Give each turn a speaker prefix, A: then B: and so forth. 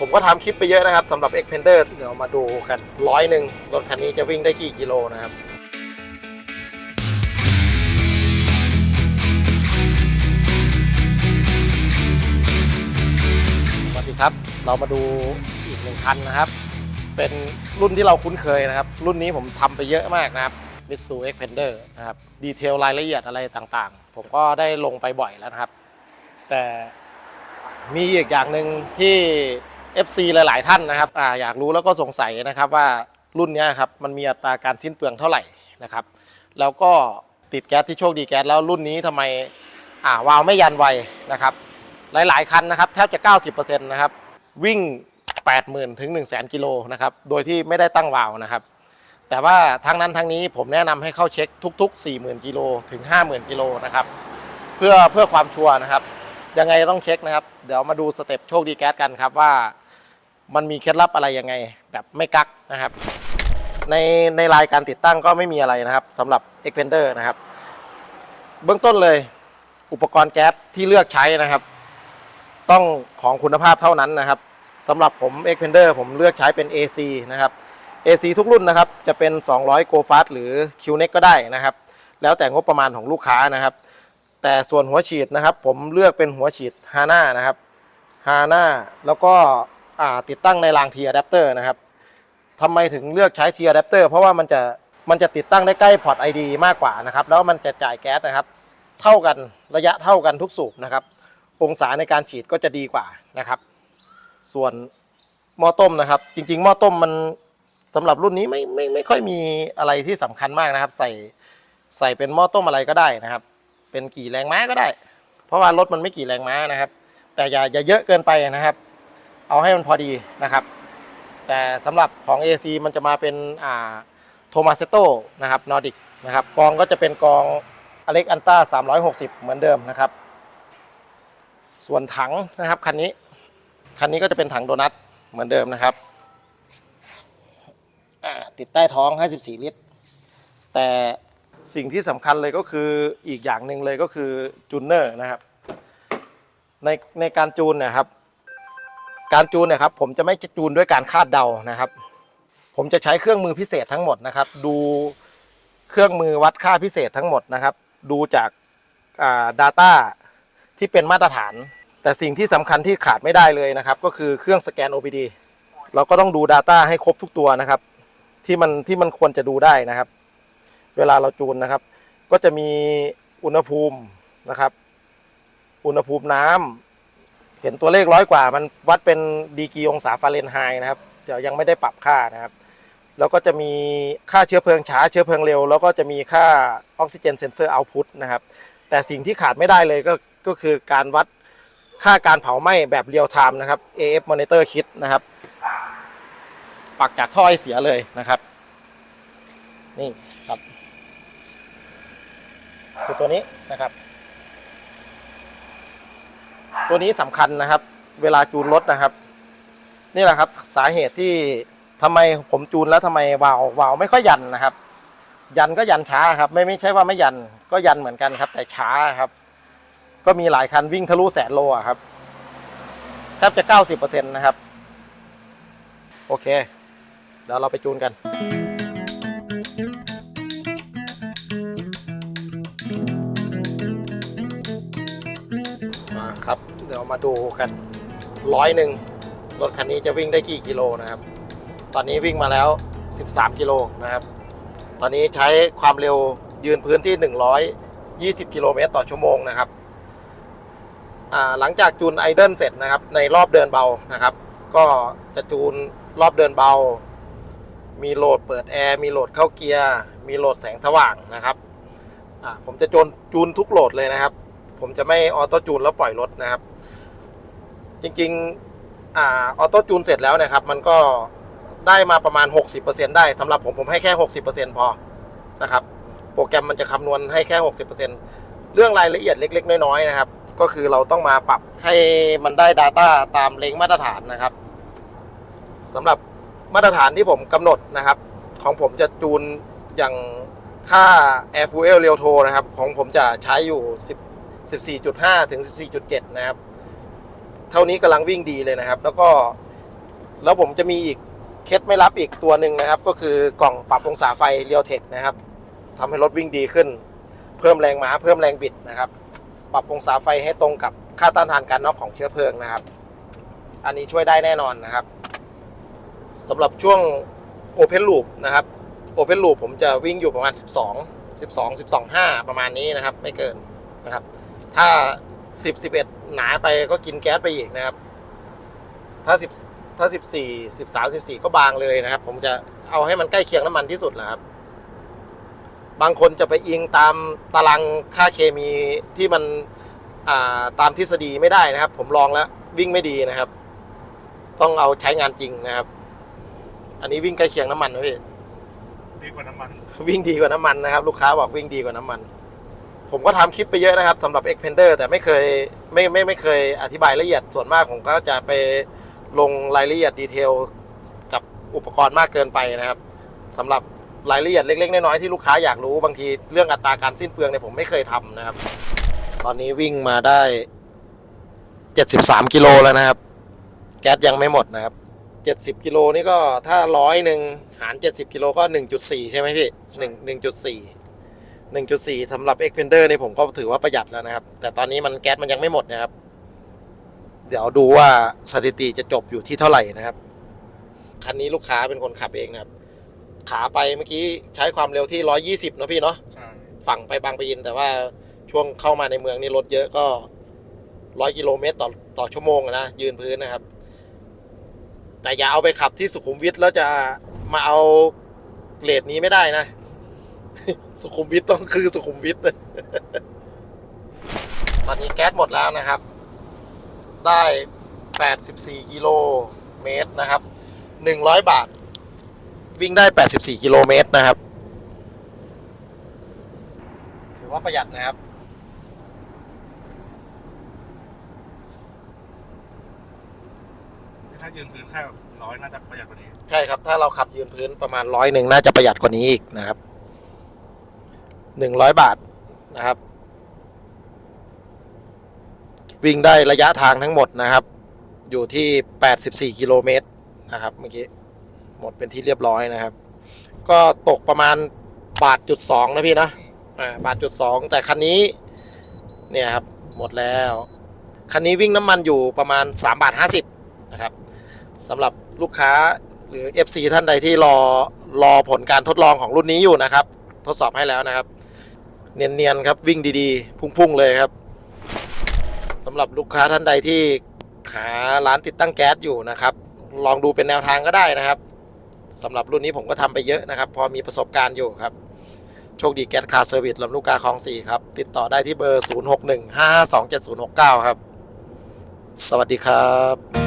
A: ผมก็ทำคลิปไปเยอะนะครับสำหรับ e x p e n d e r เดี๋ยวมาดูกันร้อยหนึ่งรถคันนี้จะวิ่งได้กี่กิโลนะครับสวัสดีครับ เรามาดูอีกหนึ่งคันนะครับ เป็นรุ่นที่เราคุ้นเคยนะครับ รุ่นนี้ผมทำไปเยอะมากนะครับ Mitsu Xpander นะครับดีเทลรายละเอียดอะไรต่างๆ ผมก็ได้ลงไปบ่อยแล้วนะครับ แต่มีอีกอย่างหนึ่งที่ FC หลาย ๆ ท่านนะครับออยากรู้แล้วก็สงสัยนะครับว่ารุ่นนี้ครับมันมีอัตราการสิ้นเปลืองเท่าไหร่นะครับ แล้วก็ติดแก๊สที่โชคดีแก๊สแล้วรุ่นนี้ทำไมอ่าวาวไม่ยันไวนะครับ หลาย ๆ คันนะครับแทบจะ 90%นะครับวิ่ง 80,000 ถึง 1 0 0 0 0 0 กิโลนะครับโดยที่ไม่ได้ตั้งวาวนะครับ แต่ว่าทั้งนั้นทั้งนี้ผมแนะนำให้เข้าเช็คทุก ๆ 40,000 กิโลถึง 50,000 กิโลนะครับเพื่อเพื่อความชัวร์นะครับยังไงต้องเช็คนะครับ เดี๋ยวมาดูสเต็ปโชคดีแก๊สกันครับว่า มันมีเคล็ดลับอะไรยังไง แบบไม่กักนะครับ ในในรายการติดตั้งก็ไม่มีอะไรนะครับสำหรับ e x p e n d e r นะครับ เบื้องต้นเลยอุปกรณ์แก๊สที่เลือกใช้นะครับ ต้องของคุณภาพเท่านั้นนะครับสำหรับผม e x p e n d e r ผมเลือกใช้เป็น AC นะครับ AC ทุกรุ่นนะครับ จะเป็น 200 Go Fast หรือ QNEX ก็ได้นะครับ แล้วแต่งบประมาณของลูกค้านะครับ แต่ส่วนหัวฉีดนะครับ ผมเลือกเป็นหัวฉีด HANA นะครับ HANA แล้วก็ ติดตั้งในราง T adapter นะครับทำไมถึงเลือกใช้ T adapter เพราะว่ามันจะมันจะติดตั้งได้ใกล้พอร์ต ID มากกว่านะครับ แล้วมันจะจ่ายแก๊สนะครับ เท่ากันระยะเท่ากันทุกสูบนะครับ องศาในการฉีดก็จะดีกว่านะครับ ส่วนหม้อต้มนะครับ จริง ๆ หม้อต้มมันสำหรับรุ่นนี้ไม่ไม่ไม่ค่อยมีอะไรที่สำคัญมากนะครับ ใส่ใส่เป็นหม้อต้มอะไรก็ได้นะครับ เป็นกี่แรงม้าก็ได้ เพราะว่ารถมันไม่กี่แรงม้านะครับ แต่อย่าอย่าเยอะเกินไปนะครับ เอาให้มันพอดีนะครับ แต่สำหรับของ AC มันจะมาเป็นอ่าโทมาเซโตนะครับนอร์ดิกนะครับกองก็จะเป็นกองอเล็กอันต้า360 เหมือนเดิมนะครับ ส่วนถังนะครับคันนี้คันนี้ก็จะเป็นถังโดนัทเหมือนเดิมนะครับติดใต้ท้อง 54 ลิตร แต่สิ่งที่สำคัญเลยก็คืออีกอย่างหนึ่งเลยก็คือจูนเนอร์นะครับ ในในการจูนเนะครับ การจูนเนี่ยครับผมจะไม่จูนด้วยการคาดเดานะครับ ผมจะใช้เครื่องมือพิเศษทั้งหมดนะครับ ดูเครื่องมือวัดค่าพิเศษทั้งหมดนะครับ ดูจากอ่า data ที่เป็นมาตรฐาน แต่สิ่งที่สำคัญที่ขาดไม่ได้เลยนะครับ ก็คือเครื่องสแกน OBD เราก็ต้องดู Data ให้ครบทุกตัวนะครับ ที่มันที่มันควรจะดูได้นะครับ เวลาเราจูนนะครับ ก็จะมีอุณหภูมินะครับ อุณหภูมิน้ำเห็นตัวเลขร้อยกว่า มันวัดเป็นดีกรีองศาฟาเรนไฮต์นะครับเดี๋ยวยังไม่ได้ปรับค่านะครับ แล้วก็จะมีค่าเชื้อเพลิงช้าเชื้อเพลิงเร็ว แล้วก็จะมีค่าออกซิเจนเซนเซอร์เอาพุตนะครับ แต่สิ่งที่ขาดไม่ได้เลยก็ก็คือการวัดค่าการเผาไหม้แบบเรียลไทม์นะครับ AF Monitor Kit นะครับ ปักจากท่อไอเสียเลยนะครับ นี่ครับคือตัวนี้นะครับ ตัวนี้สำคัญนะครับ เวลาจูนรถนะครับ นี่แหละครับ สาเหตุที่ทำไมผมจูนแล้วทำไมวาววาวไม่ค่อยยันนะครับ ยันก็ยันช้าครับ ไม่ไม่ใช่ว่าไม่ยันก็ยันเหมือนกันครับ แต่ช้าครับ ก็มีหลายคันวิ่งทะลุแสนโลครับแทบจะ90%นะครับ โอเคเดี๋ยวเราไปจูนกัน มาดูกันร้อยหนึ่งรถคันนี้จะวิ่งได้กี่กิโลนะครับ ตอนนี้วิ่งมาแล้ว 13 กิโลนะครับ ตอนนี้ใช้ความเร็วยืนพื้นที่ 120 กิโลเมตรต่อชั่วโมงนะครับหลังจากจูนไอเดิลเสร็จนะครับ ในรอบเดินเบานะครับ ก็จะจูนรอบเดินเบา มีโหลดเปิดแอร์มีโหลดเข้าเกียร์ มีโหลดแสงสว่างนะครับผมจะจูนจูนทุกโหลดเลยนะครับ ผมจะไม่ออโต้จูนแล้วปล่อยรถนะครับ จริงๆอ่าออโต้จูนเสร็จแล้วนะครับ มันก็ได้มาประมาณ 60%ได้สำหรับผมผมให้แค่ 60%พอนะครับ โปรแกรมมันจะคำนวณให้แค่ 60%เรื่องรายละเอียดเล็ก ๆ น้อยๆนะครับ ก็คือเราต้องมาปรับให้มันได้ Data ตามเลงมาตรฐานนะครับสำหรับมาตรฐานที่ผมกำหนดนะครับ ของผมจะจูนอย่างค่า Air Fuel r e a l t o นะครับ ของผมจะใช้อยู่10 14.5 ถึง 14.7 นะครับ เท่านี้กำลังวิ่งดีเลยนะครับ แล้วก็ แล้วผมจะมีอีกเคล็ดไม่ลับอีกตัวหนึ่งนะครับ ก็คือกล่องปรับองศาไฟเรียวเทคนะครับทำให้รถวิ่งดีขึ้น เพิ่มแรงม้าเพิ่มแรงบิดนะครับ ปรับองศาไฟให้ตรงกับค่าต้านทานการน็อกของเชื้อเพลิงนะครับ อันนี้ช่วยได้แน่นอนนะครับสำหรับช่วง Open Loop นะครับ Open Loop ผมจะวิ่งอยู่ประมาณ 12 12 12 5 ประมาณนี้นะครับ ไม่เกินนะครับ ถ้า10 11หนาไปก็กินแก๊สไปอีกนะครับ ถ้า10ถ้า14 13 14ก็บางเลยนะครับ ผมจะเอาให้มันใกล้เคียงน้ำมันที่สุดนะครับ บางคนจะไปอิงตามตารางค่าเคมีที่มันอ่าตามทฤษฎีไม่ได้นะครับ ผมลองแล้ววิ่งไม่ดีนะครับ ต้องเอาใช้งานจริงนะครับ อันนี้วิ่งใกล้เคียงน้ำมันนะพี่
B: ดีกว่าน้ำมัน
A: วิ่งดีกว่าน้ำมันนะครับ ลูกค้าบอกวิ่งดีกว่าน้ำมัน ผมก็ทำคลิปไปเยอะนะครับสำหรับ e x p e n d e r แต่ไม่เคยไม่ไม่ไม่เคยอธิบายละเอียดส่วนมากผมก็จะไปลงรายละเอียดดีเทลกับอุปกรณ์มากเกินไปนะครับสำหรับรายละเอียดเล็กๆน้อยๆที่ลูกค้าอยากรู้บางทีเรื่องอัตราการสิ้นเปลืองเนี่ยผมไม่เคยทำนะครับ ตอนนี้วิ่งมาได้ 73กิโลแล้วนะครับ แก๊สยังไม่หมดนะครับ 70กิโลนี่ก็ถ้าร้อยหนึ่งหาร 70กิโลก็ 1.4 ใช่ไหมพี่1 1.4 1.4สำหรับ Xpander นี่ผมก็ถือว่าประหยัดแล้วนะครับ แต่ตอนนี้มันแก๊สมันยังไม่หมดนะครับ เดี๋ยวดูว่าสถิติจะจบอยู่ที่เท่าไหร่นะครับ คันนี้ลูกค้าเป็นคนขับเองนะครับ ขาไปเมื่อกี้ใช้ความเร็วที่ 120นะพี่เนาะ
B: ใช่
A: ฝั่งไปบางปะอิน แต่ว่าช่วงเข้ามาในเมืองนี่รถเยอะก็ร้อยกิโลเมตรต่อต่อชั่วโมงอะนะยืนพื้นนะครับ แต่อย่าเอาไปขับที่สุขุมวิทแล้วจะมาเอาเลทนี้ไม่ได้นะ สุขุมวิทต้องคือสุขุมวิทตอนนี้แก๊สหมดแล้วนะครับ ได้ 84 กิโลเมตรนะครับ 100 บาท วิ่งได้ 84 กิโลเมตรนะครับ ถือว่าประหยัดนะครับ
B: ถ้ายืนพื้นแค่ร้อยน่าจะประหยัดกว่านี้
A: ใช่ครับ ถ้าเราขับยืนพื้นประมาณร้อยหนึ่งน่าจะประหยัดกว่านี้อีกนะครับ หนึ่งร้อยบาทนะครับ วิ่งได้ระยะทางทั้งหมดนะครับ อยู่ที่แปดสิบสี่กิโลเมตรนะครับเมื่อกี้หมดเป็นที่เรียบร้อยนะครับ ก็ตกประมาณบาทจุดสองนะพี่นะบาทจุดสองแต่คันนี้เนี่ยครับหมดแล้ว คันนี้วิ่งน้ำมันอยู่ประมาณ3บาท50นะครับสำหรับลูกค้าหรือ FC ท่านใดที่รอรอผลการทดลองของรุ่นนี้อยู่นะครับ ทดสอบให้แล้วนะครับ เนียนๆครับวิ่งดีๆ พุ่งๆเลยครับสำหรับลูกค้าท่านใดที่หาร้านติดตั้งแก๊สอยู่นะครับ ลองดูเป็นแนวทางก็ได้นะครับสำหรับรุ่นนี้ผมก็ทำไปเยอะนะครับ พอมีประสบการณ์อยู่ครับ โชคดีแก๊สคาร์เซอร์วิสลำลูกกาคลอง4ครับ ติดต่อได้ที่เบอร์ 0615527069 ครับ สวัสดีครับ